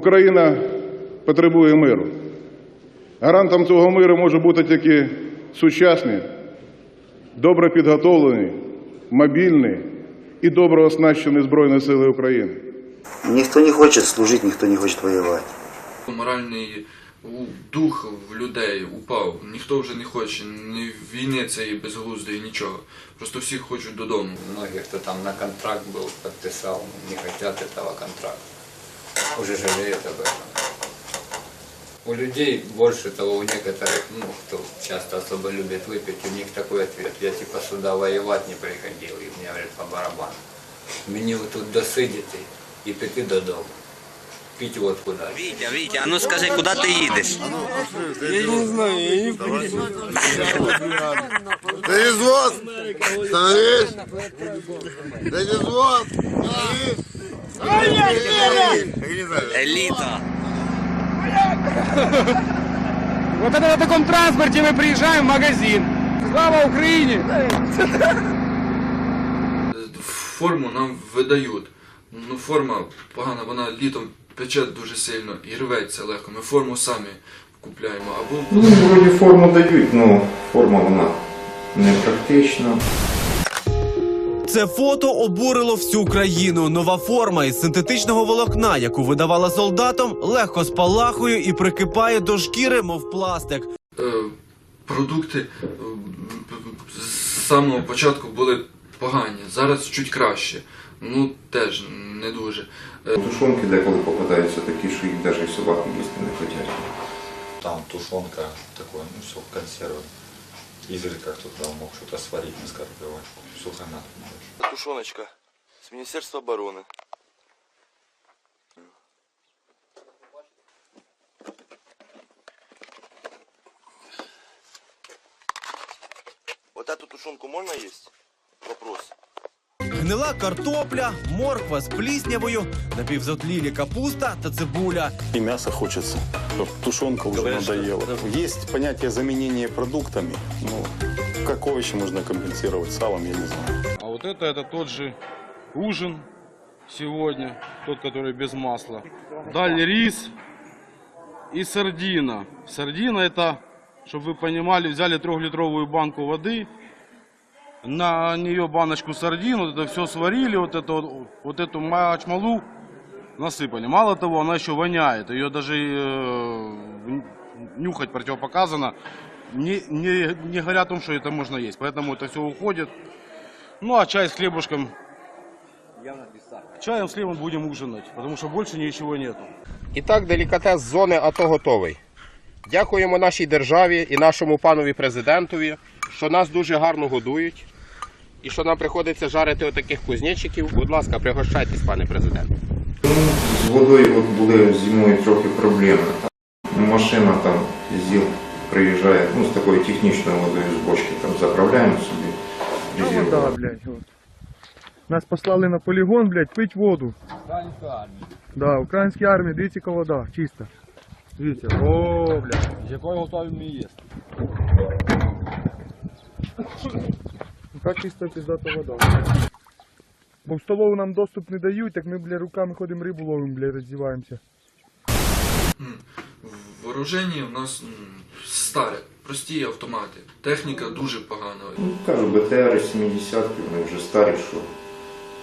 Україна потребує миру. Гарантом цього миру може бути тільки сучасний, добре підготовлений, мобільний і добре оснащений Збройні Сили України. Никто не хочет служить, никто не хочет воевать. Моральний дух в людей упав. Ніхто вже не хоче ні війни цієї безглуздої, нічого. Просто всі хочуть додому. Многие, кто там на контракт был, подписал, не хотят этого контракта. Уже жалеют об этом. У людей больше того, у некоторых, ну, кто часто особо любит выпить, у них такой ответ. Я типа сюда воевать не приходил, и мне говорят по барабану. Мені ви тут досидіти і піти додому. Піть водку далі. Вітя, Вітя, а ну скажи, куди ти їдеш? Ты извоз! Становись! Да извоз! Еліта. Вот это на таком транспорте мы приезжаем в магазин. Слава Украине! Форму нам видають. Ну, форма погана, вона літом пече дуже сильно і рветься легко. Ми форму самі купляємо. Або Ну, вроді форму дають, але форма вона не практична. Це фото обурило всю країну. Нова форма із синтетичного волокна, яку видавала солдатам, легко спалахує і прикипає до шкіри, мов пластик. е, продукти е, з самого початку були погані, зараз чуть краще. Ну, теж не дуже. Е, Тушонки деколи попадаються такі, що їх навіть собаки їсти не хочуть. Там тушенка, такое, ну все, консервы. Изредка кто-то мог что-то сварить на скорпионочку. Сухомят. Тушоночка с Министерства обороны. Вот эту тушенку можно есть? Вопрос. Гнила картопля, морква з пліснявою, напівзотлілі капуста та цибуля. И мясо хочется. Вот Тушенка уже надоела. Есть понятие заменения продуктами. Ну, как овощи можно компенсировать салом, я не знаю. А вот это, это тот же ужин сегодня, тот, который без масла. Далее рис и сардина. Сардина это, чтобы вы понимали, взяли трехлитровую банку воды, на нее баночку сардин, вот это все сварили, вот, это, вот, вот эту мачмалу насыпали. Мало того, она еще воняет, ее даже э, нюхать противопоказано. Не, не, не говоря о том, что это можно есть, поэтому это все уходит. Ну, а чай с хлебушком. Чаем с хлебом будем ужинать, потому что больше ничего нету. І так, делікатес зони АТО готовий. Дякуємо нашій державі і нашому панові президентові, що нас дуже гарно годують і що нам приходиться жарити отаких кузнечиків. Будь ласка, пригощайтесь, пане президент. Ну, з водою от були зимою трохи проблеми. Ну, Машина там ЗІЛ приїжджає, ну, з такою технічною водою з бочки там заправляємо собі. резервуар. вода, блядь, вот. Нас послали на полігон, блядь, пить воду. Українська армія. Да, українській армії, дивіться, яка вода, чиста. Дивіться, о, блядь. З якою готові ми їсти. Яка чиста піздата вода. Бо в столову нам доступ не дають, так ми, бля, руками ходимо рибу ловимо, бля, роздіваємося. В вооруженні у нас старе, прості автомати. Техніка дуже погана. Ну, кажу, БТР 70 вони вже старі, що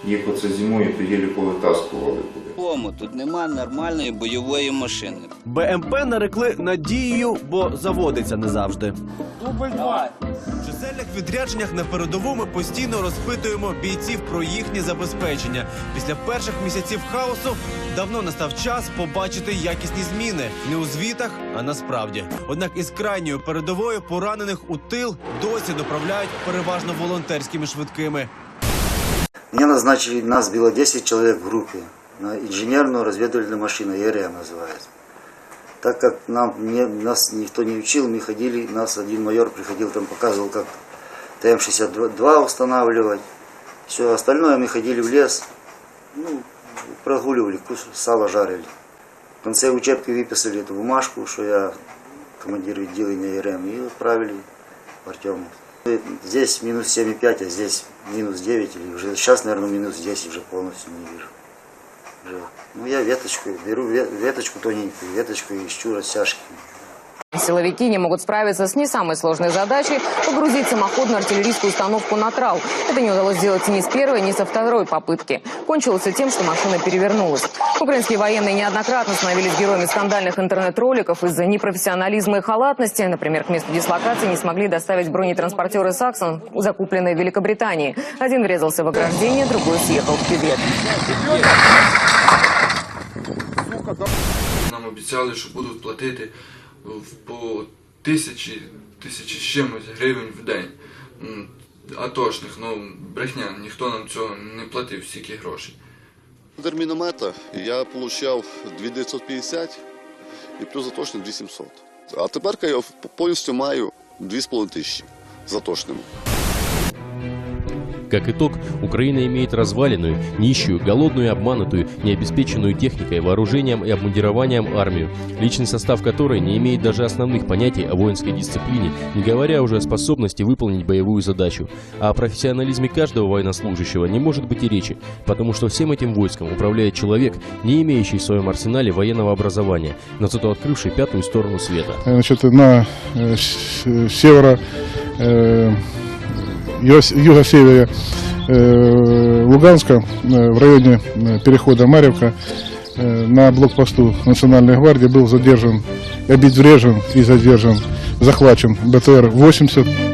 їх оце зимою то єлі повитаскували куди. Кому тут нема нормальної бойової машини. БМП нарекли надією, бо заводиться не завжди. В чисельних відрядженнях на передову ми постійно розпитуємо бійців про їхнє забезпечення. Після перших місяців хаосу давно настав час побачити якісні зміни не у звітах, а насправді. Однак із крайньою передовою поранених у тил досі доправляють переважно волонтерськими швидкими. Мне назначили, нас было 10 человек в группе на инженерную разведывательную машину, ЕРМ называется. Так как нам, не, нас никто не учил, мы ходили, нас один майор приходил, там показывал, как ТМ-62 устанавливать. Все остальное мы ходили в лес, ну, прогуливали, кус- сало жарили. В конце учебки выписали эту бумажку, что я командир отделения ЕРМ, и отправили в Артему. Здесь минус 7,5, а здесь минус 9, или уже сейчас, наверное, минус 10 уже полностью не вижу. живет. Ну, я веточку, беру ве- веточку тоненькую, веточку ищу растяжки. Силовики не могут справиться с не самой сложной задачей – погрузить самоходную артиллерийскую установку на трал. Это не удалось сделать ни с первой, ни со второй попытки. Кончилось тем, что машина перевернулась. Украинские военные неоднократно становились героями скандальных интернет-роликов из-за непрофессионализма и халатности. Например, к месту дислокации не смогли доставить бронетранспортеры «Саксон», закупленные в Великобритании. Один врезался в ограждение, другой съехал в кювет. Нам обіцяли, що будуть платити в- по тисячі, тисячі з чимось гривень в день. Атошних, ну брехня, ніхто нам цього не платив стільки грошей. До міномета я отримав 2950 і плюс заточник 2700. А тепер я повністю маю 2,5 тисячі заточними. Как итог, Украина имеет разваленную, нищую, голодную обманутую, необеспеченную техникой, вооружением и обмундированием армию, личный состав которой не имеет даже основных понятий о воинской дисциплине, не говоря уже о способности выполнить боевую задачу. А о профессионализме каждого военнослужащего не может быть и речи, потому что всем этим войском управляет человек, не имеющий в своем арсенале военного образования, но зато открывший пятую сторону света. Значит, на э, э, северо, э, юго-севере э, Луганска, э, в районе э, перехода Марьевка, э, на блокпосту Национальной гвардии был задержан, обезврежен и задержан, захвачен БТР-80